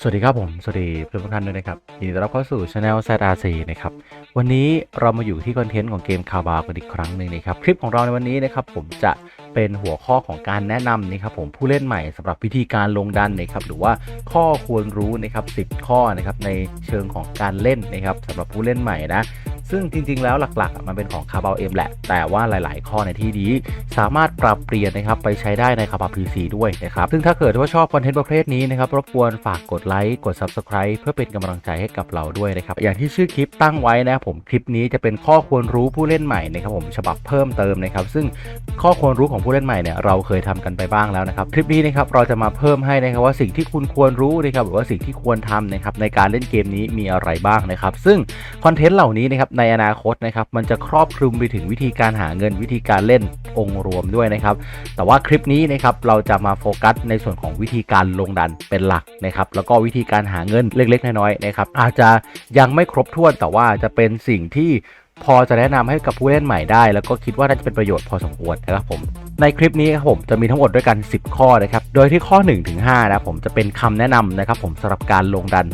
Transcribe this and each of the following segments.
สวัสดีครับผม สวัสดีเพื่อนทุกท่านด้วยนะครับ ยินดีต้อนรับเข้าสู่ช anel ZRC นะครับ วันนี้เรามาอยู่ที่คอนเทนต์ของเกมคาบากันอีกครั้งหนึ่งนะครับ คลิปของเราในวันนี้นะครับผมจะเป็นหัวข้อของการแนะนำนะครับผมผู้เล่นใหม่สำหรับวิธีการลงดันนะครับหรือว่าข้อควรรู้นะครับ10 ข้อนะครับในเชิงของการเล่นนะครับสำหรับผู้เล่นใหม่นะ ซึ่งจริงๆแล้วหลักๆ มันเป็นของคาร์บาเอ็มแหละ แต่ว่าหลาย ๆ ข้อในที่นี้สามารถปรับเปลี่ยนนะครับไปใช้ได้ในคาร์บาพีซีด้วยนะครับ ซึ่งถ้าเกิดว่าชอบคอนเทนต์ประเภทนี้นะครับรบกวนฝากกดไลค์กด Subscribe เพื่อเป็นกำลังใจให้กับเราด้วยนะครับ อย่างที่ชื่อคลิปตั้งไว้นะครับผมคลิปนี้จะเป็นข้อควรรู้ผู้เล่นใหม่นะครับผมฉบับเพิ่มเติมนะครับ ซึ่งข้อควรรู้ของผู้เล่นใหม่เนี่ยเราเคยทำกันไปบ้างแล้วนะครับ คลิปนี้นะครับเราจะมาเพิ่มให้นะครับว่าสิ่งที่คุณควรรู้นะครับหรือว่าสิ่งที่ควรทำนะครับในการเล่นเกมนี้มีอะไรบ้างนะครับ ซึ่งคอนเทนต์เหล่านี้นะครับในในอนาคตนะครับมันจะครอบคลุมไปถึงวิธีการหาเงินวิธีการเล่นองค์รวมด้วยนะครับ แต่ว่าคลิปนี้นะครับเราจะมาโฟกัสในส่วนของวิธีการลงดันเป็นหลักนะครับ แล้วก็วิธีการหาเงินเล็กๆน้อยๆนะครับ อาจจะยังไม่ครบถ้วนแต่ว่าจะเป็นสิ่งที่ พอจะแนะนำให้กับผู้เล่นใหม่ได้ แล้วก็คิดว่าน่าจะเป็นประโยชน์พอสมควรนะครับผมในคลิปนี้ครับผมจะมีทั้งหมดด้วยกัน 10 ข้อนะครับโดยที่ข้อ1ถึง5นะผมจะเป็นคำแนะนำนะครับผมสำหรับการลงดัน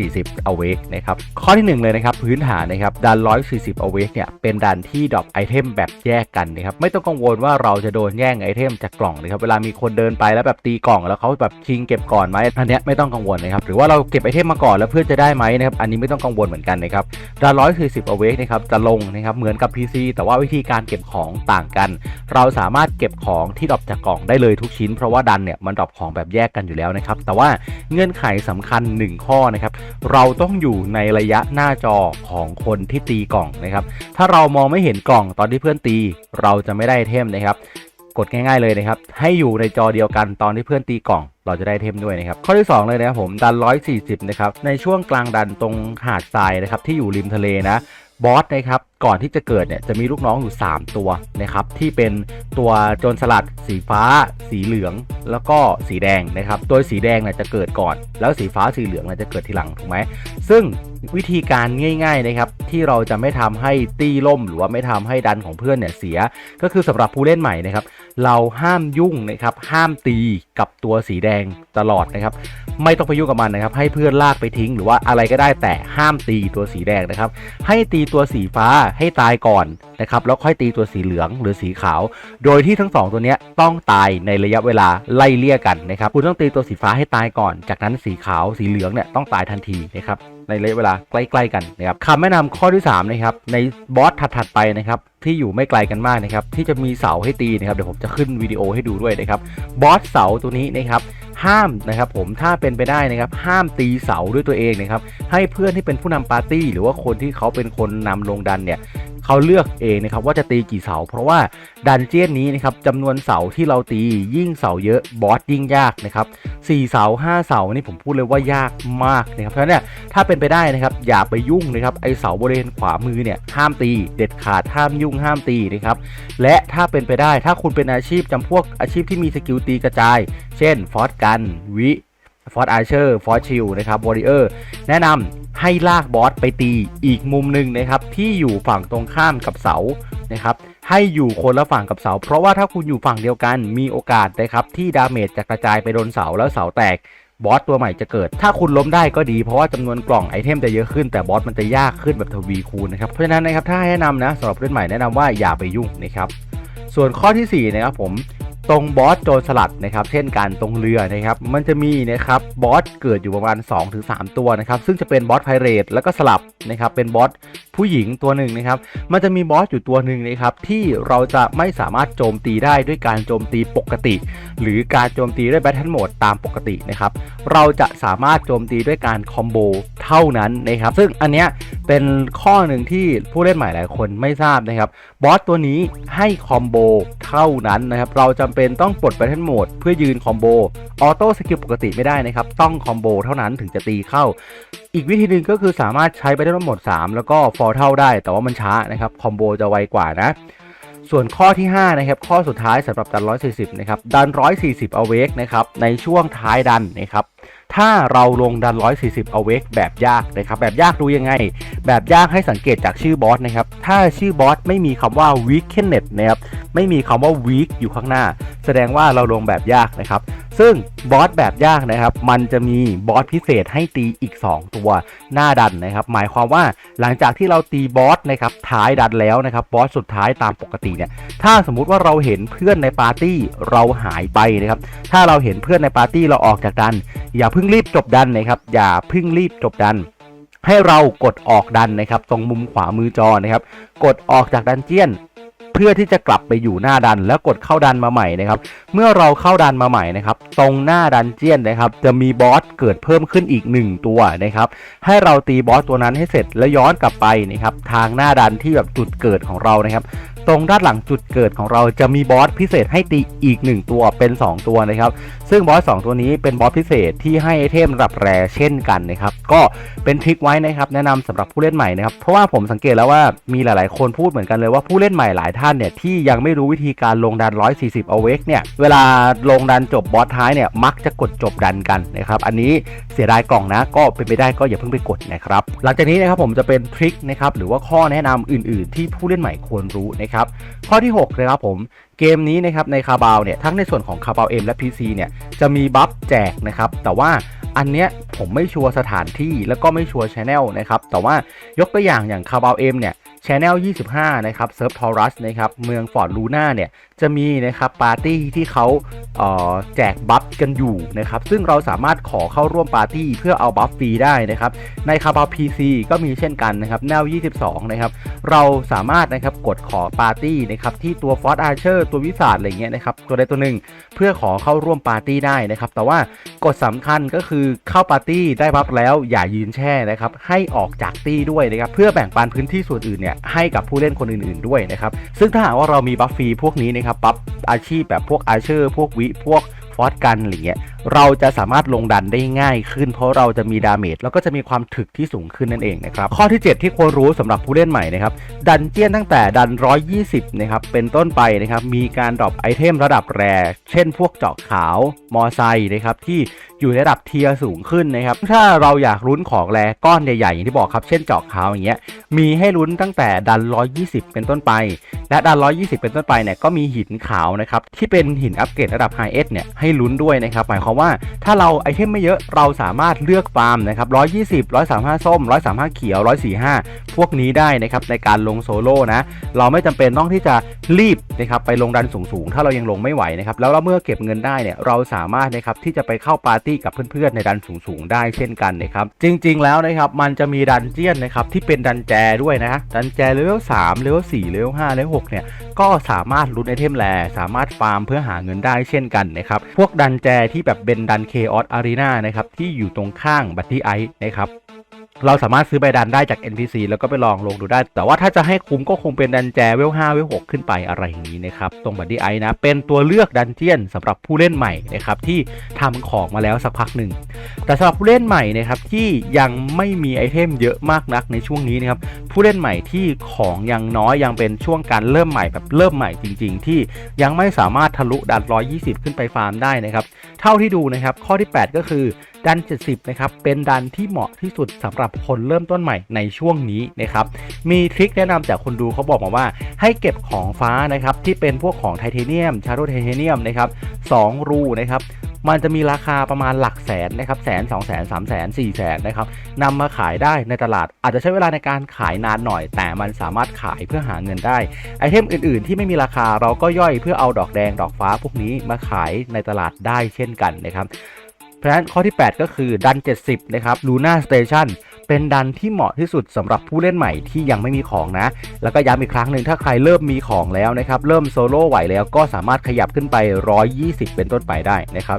140 awake นะครับข้อที่ 1 เลยนะครับพื้นฐานนะครับดัน 140 awake เนี่ยเป็นดันที่ดรอปไอเทมแบบแยกกันนะครับไม่ต้องกังวลว่าเราจะโดนแย่งไอเทมจากกล่องนะครับเวลามีคนเดินไปแล้วแบบตีกล่องแล้วเขาแบบชิงเก็บก่อนไหมอันเนี้ยไม่ต้องกังวลนะครับหรือว่าเราเก็บไอเทมมาก่อนแล้วเพื่อจะได้ไหมนะครับอันนี้ไม่ต้องกังวลเหมือนกันนะครับดัน 140 awake นะครับจะลงนะครับเหมือนกับ PC แต่ว่าวิธีการเก็บของต่างกัน เราสามารถเก็บของที่ดรอปจากกล่องได้เลยทุกชิ้น เพราะว่าดันเนี่ยมันดรอปของแบบแยกกันอยู่แล้วนะครับแต่ว่าเงื่อนไขสำคัญ 1 ข้อนะครับเราต้องอยู่ในระยะหน้าจอของคนที่ตีกล่องนะครับถ้าเรามองไม่เห็นกล่องตอนที่เพื่อนตี เราจะไม่ได้เทมนะครับกดง่ายๆเลยนะครับ ให้อยู่ในจอเดียวกันตอนที่เพื่อนตีกล่อง เราจะได้เทมด้วยนะครับ ข้อที่ 2 เลยนะครับผมดัน 140 นะครับ ในช่วงกลางดันตรงหาดทรายนะครับที่อยู่ริมทะเลนะ บอสนะครับก่อนที่จะเกิดเนี่ยจะมีลูกน้องอยู่ 3 ตัวนะครับที่เป็นตัวโจรสลัด สีฟ้า สีเหลือง แล้วก็สีแดงนะครับตัวสีแดงเนี่ยจะเกิดก่อน แล้วสีฟ้าสีเหลืองเนี่ยจะเกิดทีหลังถูกไหมซึ่ง วิธีการง่ายๆนะครับที่เราจะไม่ทำให้ตีล่ม หรือว่าไม่ทำให้ดันของเพื่อนเนี่ยเสีย ก็คือสำหรับผู้เล่นใหม่นะครับ เราห้ามยุ่งนะครับห้ามตีกับตัวสีแดงตลอดนะครับ ไม่ต้องไปยุ่งกับมันนะครับ ให้เพื่อนลากไปทิ้ง หรือว่าอะไรก็ได้แต่ห้ามตีตัวสีแดงนะครับ ให้ตีตัวสีฟ้าให้ตายก่อนนะครับแล้วค่อยตีตัวสีเหลืองหรือสีขาว โดยที่ทั้งสองตัวเนี้ยต้องตายในระยะเวลาไล่เลี่ยกันนะครับคุณต้องตีตัวสีฟ้าให้ตายก่อน จากนั้นสีขาวสีเหลืองเนี่ยต้องตายทันทีนะครับ ในระยะเวลาใกล้ๆกันนะครับคำแนะนำข้อที่3นะครับในบอสถัดๆไปนะครับที่อยู่ไม่ไกลกันมากนะครับที่จะมีเสาให้ตีนะครับเดี๋ยวผมจะขึ้นวิดีโอให้ดูด้วยนะครับบอสเสาตัวนี้นะครับห้ามนะครับผมถ้าเป็นไปได้นะครับห้ามตีเสาด้วยตัวเองนะครับให้เพื่อนที่เป็นผู้นำปาร์ตี้ หรือว่าคนที่เขาเป็นคนนำลงดันเนี่ย เขาเลือกเองนะครับว่าจะตีกี่เสา เพราะว่าดันเจี้ยนนี้นะครับจำนวนเสาที่เราตียิ่งเสาเยอะบอสยิ่งยากนะครับสี่เสาห้าเสานี่ผมพูดเลยว่ายากมากนะครับเพราะฉะนั้นเนี่ยถ้าเป็นไปได้นะครับอย่าไปยุ่งนะครับไอเสาบริเวณขวามือเนี่ยห้ามตี เด็ดขาดห้ามยุ่งห้ามตีนะครับและถ้าเป็นไปได้ถ้าคุณเป็นอาชีพจำพวกอาชีพที่มีสกิลตีกระจาย เช่นฟอสกันวิ ฟอสอาร์เชอร์ฟอสชิลนะครับวอริเออร์แนะนำให้ลากบอสไปตีอีกมุมหนึ่งนะครับ ที่อยู่ฝั่งตรงข้ามกับเสานะครับ ให้อยู่คนละฝั่งกับเสา เพราะว่าถ้าคุณอยู่ฝั่งเดียวกันมีโอกาสนะครับ ที่ดาเมจจะกระจายไปโดนเสาแล้วเสาแตกบอสตัวใหม่จะเกิด ถ้าคุณล้มได้ก็ดี เพราะว่าจำนวนกล่องไอเทมจะเยอะขึ้น แต่บอสมันจะยากขึ้นแบบทวีคูณนะครับ เพราะฉะนั้นนะครับถ้าให้แนะนำนะสำหรับเล่นใหม่แนะนำว่าอย่าไปยุ่งนะครับ ส่วนข้อทีสี่4นะครับผม ตรงบอสโจรสลัดนะครับ เช่นการตรงเรือนะครับ มันจะมีนะครับบอสเกิดอยู่ประมาณ 2-3 ตัวนะครับ ซึ่งจะเป็นบอสไพเรตแล้วก็สลับนะครับ เป็นบอสผู้หญิงตัวหนึ่งนะครับ มันจะมีบอสอยู่ตัวหนึ่งนะครับ ที่เราจะไม่สามารถโจมตีได้ด้วยการโจมตีปกติ หรือการโจมตีด้วยแบทเทิลโหมดตามปกตินะครับ เราจะสามารถโจมตีด้วยการคอมโบเท่านั้นนะครับ ซึ่งอันเนี้ยเป็นข้อหนึ่งที่ผู้เล่นใหม่หลายคนไม่ทราบนะครับ บอสตัวนี้ให้คอมโบเท่านั้นนะครับ เราจำเป็นต้องปลดแบทเทิลโหมดเพื่อยืนคอมโบ ออโต้สกิลปกติไม่ได้นะครับ ต้องคอมโบเท่านั้นถึงจะตีเข้า อีกวิธีหนึ่งก็คือสามารถใช้แบทเทิลโหมด 3 แล้วก็ฟอร์เท่าได้ แต่ว่ามันช้านะครับ คอมโบจะไวกว่านะ ส่วนข้อที่ 5 นะครับ ข้อสุดท้ายสำหรับดัน 140 นะครับ ดัน 140 เอาเวกนะครับ ในช่วงท้ายดันนะครับ ถ้าเราลงดัน 140เอาเวกแบบยากนะครับแบบยากดูยังไง แบบยากให้สังเกตจากชื่อบอสนะครับถ้าชื่อบอสไม่มีคำว่า weakness นะครับไม่มีคำว่า weak อยู่ข้างหน้า แสดงว่าเราลงแบบยากนะครับ ซึ่งบอสแบบยากนะครับ มันจะมีบอสพิเศษให้ตีอีก 2 ตัวหน้าดันนะครับ หมายความว่าหลังจากที่เราตีบอสนะครับท้ายดันแล้วนะครับบอสสุดท้ายตามปกติเนี่ย ถ้าสมมุติว่าเราเห็นเพื่อนในปาร์ตี้เราหายไปนะครับ ถ้าเราเห็นเพื่อนในปาร์ตี้เราออกจากดัน อย่าเพิ่งรีบจบดันนะครับ อย่าเพิ่งรีบจบดันให้เรากดออกดันนะครับ ตรงมุมขวามือจอนะครับ กดออกจากดันเจียน เพื่อที่จะกลับไปอยู่หน้าดันแล้วกดเข้าดันมาใหม่นะครับ เมื่อเราเข้าดันมาใหม่นะครับ ตรงหน้าดันเจียนนะครับ จะมีบอสเกิดเพิ่มขึ้นอีก 1 ตัวนะครับ ให้เราตีบอสตัวนั้นให้เสร็จแล้วย้อนกลับไปนะครับทางหน้าดันที่แบบจุดเกิดของเรานะครับ ตรงด้านหลังจุดเกิดของเราจะมีบอสพิเศษให้ตีอีก 1 ตัวเป็น 2 ตัวนะครับ ซึ่งบอส2ตัวนี้เป็นบอสพิเศษที่ให้ไอเทมระดับแรเช่นกันนะครับ ก็เป็นทริคไว้นะครับแนะนำสำหรับผู้เล่นใหม่นะครับ เพราะว่าผมสังเกตแล้วว่ามีหลาย ๆ คนพูดเหมือนกันเลยว่าผู้เล่นใหม่หลายท่านเนี่ยที่ยังไม่รู้วิธีการลงดัน 140เอาเวกเนี่ยเวลาลงดันจบบอสท้ายเนี่ยมักจะกดจบดันกันนะครับ อันนี้เสียดายกล่องนะ ก็เป็นไปได้ก็อย่าเพิ่งไปกดนะครับ หลังจากนี้นะครับผมจะเป็นทริคนะครับหรือว่าข้อแนะนำอื่น ๆ ที่ผู้เล่นใหม่ควรรู้นะครับข้อที่6นะครับผมเกมนี้นะครับในคาบาวเนี่ยทั้งในส่วนของคาบาวเอ็มและ PC เนี่ยจะมีบัฟแจกนะครับแต่ว่าอันเนี้ยผมไม่ชัวร์สถานที่แล้วก็ไม่ชัวร์ชแนลนะครับแต่ว่ายกตัวอย่างอย่างคาบาวเอ็มเนี่ย ชแนล25 นะครับเซิร์ฟทอรัสนะครับเมืองฟอร์ดลูน่าเนี่ยจะมีนะครับปาร์ตี้ที่เขาเอ่อแจกบัฟกันอยู่นะครับซึ่งเราสามารถขอเข้าร่วมปาร์ตี้เพื่อเอาบัฟฟรีได้นะครับในคาบาว PC ก็มีเช่นกันนะครับแนว 22 นะครับเราสามารถนะครับกดขอปาร์ตี้นะครับที่ตัวฟอสอาร์เชอร์ตัววิสาดอะไรเงี้ยนะครับตัวใดตัวหนึ่งเพื่อขอเข้าร่วมปาร์ตี้ได้นะครับแต่ว่ากฎสำคัญก็คือเข้าปาร์ตี้ได้บัฟแล้วอย่ายืนแช่นะครับให้ออกจากตี้ด้วยนะครับเพื่อแบ่งปันพื้นที่ส่วนอื่นเนี่ยให้กับผู้เล่นคนอื่นๆด้วยนะครับ ซึ่งถ้าหากว่าเรามีบัฟฟรีพวกนี้นะครับบัฟอาชีพแบบพวกอาเชอร์ พวกวิพวกฟอสกันอะไรเงี้ย เราจะสามารถลงดันได้ง่ายขึ้น เพราะเราจะมีดาเมจแล้วก็จะมีความถึกที่สูงขึ้นนั่นเองนะครับข้อที่ 7 ที่ควรรู้สำหรับผู้เล่นใหม่นะครับดันเจี้ยนตั้งแต่ดัน 120 นะครับเป็นต้นไปนะครับมีการดรอปไอเทมระดับแรเช่น พวกเจาะขาวมอไซค์นะครับที่อยู่ในระดับเทียสูงขึ้นนะครับถ้าเราอยากลุ้นของแรก้อนใหญ่ๆอย่างที่บอกครับเช่นเจาะขาวอย่างเงี้ยมีให้ลุ้นตั้งแต่ดัน 120 เป็นต้นไป และดัน 120 เป็นต้นไปเนี่ยก็มีหินขาวนะครับที่เป็นหินอัปเกรดระดับไฮเอสเนี่ยให้ลุ้นด้วยนะครับหมายความว่าถ้าเราไอเทมไม่เยอะเราสามารถเลือกฟาร์มนะครับ120 135 ส้ม 135 เขียว 145 พวกนี้ได้นะครับในการลงโซโล่นะ เราไม่จำเป็นต้องที่จะรีบนะครับไปลงดันสูงๆ ถ้าเรายังลงไม่ไหวนะครับแล้วเราเมื่อเก็บเงินได้เนี่ยเราสามารถนะครับที่จะไปเข้าปาร์ตี้กับเพื่อนๆในดันสูงๆ ได้เช่นกันนะครับจริงๆแล้วนะครับมันจะมีดันเจียนนะครับที่เป็นดันแจด้วยนะดันแจเลเวล3เลเวล4เลเวล5เลเวล6เนี่ยก็สามารถลุ้นไอเทมแลสามารถฟาร์มเพื่อหาเงินได้เช่นกันนะครับพวกดันแจที่แบบเป็นดันเคออสอารีนานะครับที่อยู่ตรงข้างบัตตี้ไอนะครับ เราสามารถซื้อใบดันได้จาก NPC แล้วก็ไปลองลงดูได้ แต่ว่าถ้าจะให้คุ้มก็คงเป็นดันแจเวล5เวล6ขึ้นไปอะไรอย่างนี้นะครับ ตรงบัตตี้ไอนะ เป็นตัวเลือกดันเจียนสำหรับผู้เล่นใหม่นะครับที่ทำของมาแล้วสักพักหนึ่ง แต่สำหรับผู้เล่นใหม่นะครับที่ยังไม่มีไอเทมเยอะมากนักในช่วงนี้นะครับผู้เล่นใหม่ที่ของยังน้อยยังเป็นช่วงการเริ่มใหม่แบบเริ่มใหม่จริง ๆ ที่ยังไม่สามารถทะลุดัน 120 ขึ้นไปฟาร์มได้นะครับเท่าที่ดูนะครับข้อที่ 8 ก็คือ ดัน 70 นะครับ เป็นดันที่เหมาะที่สุดสำหรับคนเริ่มต้นใหม่ในช่วงนี้นะครับ มีทริคแนะนำจากคนดูเขาบอกมาว่า ให้เก็บของฟ้านะครับที่เป็นพวกของไทเทเนียม ชาร์โดไทเทเนียมนะครับ2รูนะครับมันจะมีราคาประมาณหลักแสนนะครับแสนสองแสนสามแสนสี่แสนนะครับนำมาขายได้ในตลาด อาจจะใช้เวลาในการขายนานหน่อย แต่มันสามารถขายเพื่อหาเงินได้ ไอเทมอื่นๆ ที่ไม่มีราคาเราก็ย่อยเพื่อเอาดอกแดงดอกฟ้าพวกนี้มาขายในตลาดได้เช่นกันนะครับ เพราะฉะนั้นข้อที่ 8 ก็คือดัน 70 นะครับลูน่าสเตชันเป็นดันที่เหมาะที่สุดสำหรับผู้เล่นใหม่ที่ยังไม่มีของนะ แล้วก็ย้ำอีกครั้งหนึ่งถ้าใครเริ่มมีของแล้วนะครับ เริ่มโซโล่ไหวแล้วก็สามารถขยับขึ้นไป 120 เป็นต้นไปได้นะครับ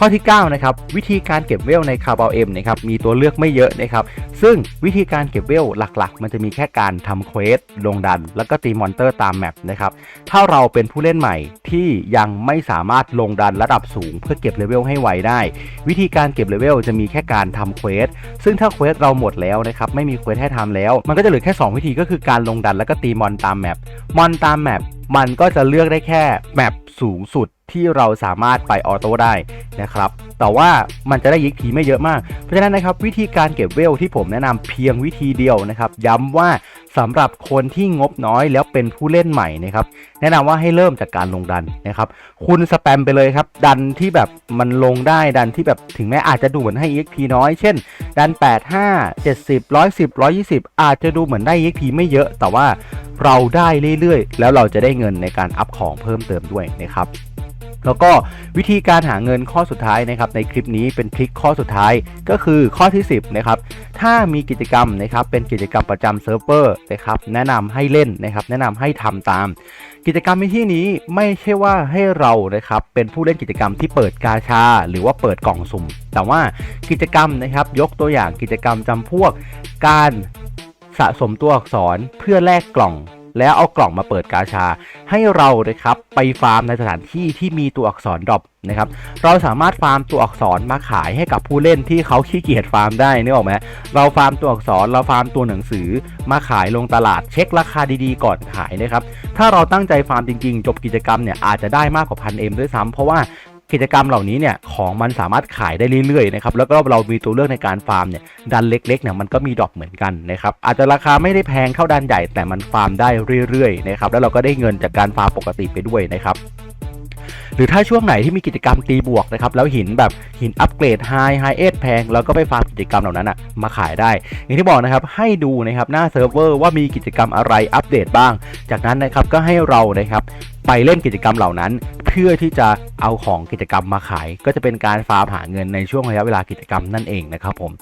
ข้อที่9นะครับวิธีการเก็บเวลในคาร์บาเอ็มนะครับมีตัวเลือกไม่เยอะนะครับซึ่งวิธีการเก็บเวลหลักๆ มันจะมีแค่การทำเควสลงดัน แล้วก็ตีมอนเตอร์ตามแมปนะครับถ้าเราเป็นผู้เล่นใหม่ที่ยังไม่สามารถลงดันระดับสูง เพื่อเก็บเลเวลให้ไวได้ วิธีการเก็บเลเวลจะมีแค่การทำเควสซึ่งถ้าเควสเราหมดแล้วนะครับไม่มีเควสให้ทำแล้ว มันก็จะเหลือแค่ 2 วิธีก็คือการลงดันแล้วก็ตีมอนตามแมปมอนตามแมป มันก็จะเลือกได้แค่แมปสูงสุดที่เราสามารถไปออโต้ได้นะครับ แต่ว่ามันจะได้ยิกทีไม่เยอะมาก เพราะฉะนั้นนะครับวิธีการเก็บเวลที่ผมแนะนำเพียงวิธีเดียวนะครับ ย้ำว่าสำหรับคนที่งบน้อยแล้วเป็นผู้เล่นใหม่นะครับ แนะนำว่าให้เริ่มจากการลงดันนะครับ คุณสแปมไปเลยครับ ดันที่แบบมันลงได้ดันที่แบบถึงแม้อาจจะดูเหมือนให้ EXP น้อย เช่น ดัน 8 5 70 110 120 อาจจะดูเหมือนได้ EXP ไม่เยอะ แต่ว่าเราได้เรื่อยๆ แล้วเราจะได้เงินในการอัพของเพิ่มเติมด้วยนะครับ แล้วก็วิธีการหาเงินข้อสุดท้ายนะครับในคลิปนี้เป็นทริคข้อสุดท้ายก็คือข้อที่ 10นะครับถ้ามีกิจกรรมนะครับเป็นกิจกรรมประจำเซิร์ฟเวอร์นะครับแนะนำให้เล่นนะครับแนะนำให้ทำตาม กิจกรรมในที่นี้ไม่ใช่ว่าให้เรานะครับเป็นผู้เล่นกิจกรรมที่เปิดกาชา หรือว่าเปิดกล่องสุ่ม แต่ว่ากิจกรรมนะครับยกตัวอย่างกิจกรรมจำพวกการสะสมตัวอักษรเพื่อแลกกล่อง แล้วเอากล่องมาเปิดกาชา ให้เรานะครับไปฟาร์มในสถานที่ที่มีตัวอักษรดรอปนะครับเราสามารถฟาร์มตัวอักษรมาขายให้กับผู้เล่นที่เขาขี้เกียจฟาร์มได้นึกออกไหมเราฟาร์มตัวอักษรเราฟาร์มตัวหนังสือมาขายลงตลาดเช็คราคาดีๆ ก่อนขายนะครับถ้าเราตั้งใจฟาร์มจริงๆ จบกิจกรรมเนี่ยอาจจะได้มากกว่าพันเอ็มด้วยซ้ำเพราะว่า กิจกรรมเหล่านี้เนี่ยของมันสามารถขายได้เรื่อยๆนะครับแล้วก็เรามีตัวเลือกในการฟาร์มเนี่ยดันเล็กๆเนี่ยมันก็มีดอกเหมือนกันนะครับอาจจะราคาไม่ได้แพงเท่าดันใหญ่แต่มันฟาร์มได้เรื่อยๆนะครับแล้วเราก็ได้เงินจากการฟาร์มปกติไปด้วยนะครับหรือถ้าช่วงไหนที่มีกิจกรรมตีบวกนะครับแล้วหินแบบหินอัปเกรดไฮไฮเอสแพงเราก็ไปฟาร์มกิจกรรมเหล่านั้นอะมาขายได้ อย่างที่บอกนะครับให้ดูนะครับหน้าเซิร์ฟเวอร์ว่ามีกิจกรรมอะไรอัปเดตบ้าง จากนั้นนะครับก็ให้เรานะครับ ไปเล่นกิจกรรมเหล่านั้น เพื่อที่จะเอาของกิจกรรมมาขาย ก็จะเป็นการฟาร์มหาเงินในช่วงระยะเวลากิจกรรมนั่นเองนะครับผม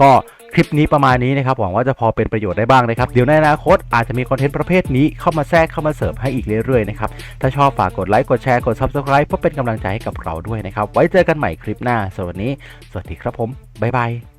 ก็คลิปนี้ประมาณนี้นะครับหวังว่าจะพอเป็นประโยชน์ได้บ้างนะครับ เดี๋ยวในอนาคตอาจจะมีคอนเทนต์ประเภทนี้เข้ามาแทรกเข้ามาเสริมให้อีกเรื่อยๆนะครับถ้าชอบฝากกดไลค์กดแชร์กด Subscribe เพื่อเป็นกำลังใจให้กับเราด้วยนะครับ ไว้เจอกันใหม่คลิปหน้าสวันนี้สวัสดีครับผมบ๊ายบาย